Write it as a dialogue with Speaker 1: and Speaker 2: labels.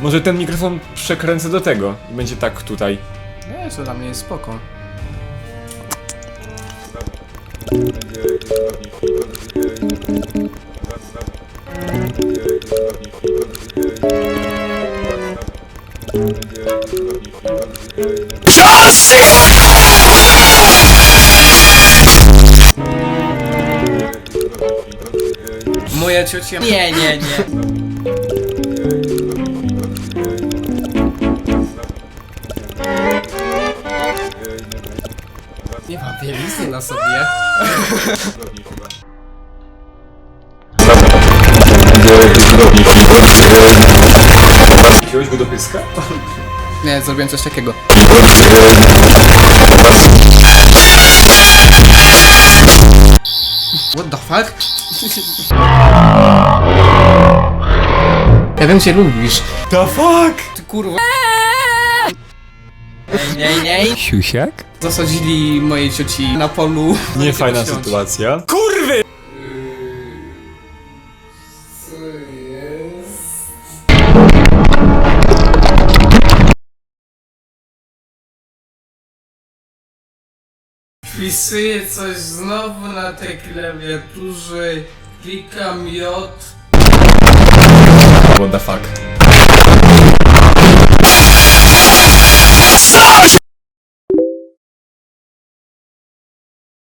Speaker 1: Może ten mikrofon przekręcę do tego i będzie tak tutaj.
Speaker 2: Nie, to dla mnie jest spoko. Moja ciocia... Nie, nie, nie. Nie mam bielizny na sobie.
Speaker 1: Wziąłeś go do pyska?
Speaker 2: Nie, zrobiłem coś takiego. What the fuck? Ja wiem, cię lubisz.
Speaker 1: The fuck?
Speaker 2: Ty kurwa. Nie, nie.
Speaker 1: Siusiak?
Speaker 2: Zasadzili mojej cioci na polu.
Speaker 1: Nie fajna
Speaker 2: Chciałem-
Speaker 1: sytuacja. Kurwy!
Speaker 2: Wpisuję coś znowu na tej klawiaturze. Klikam J.
Speaker 1: What the fuck?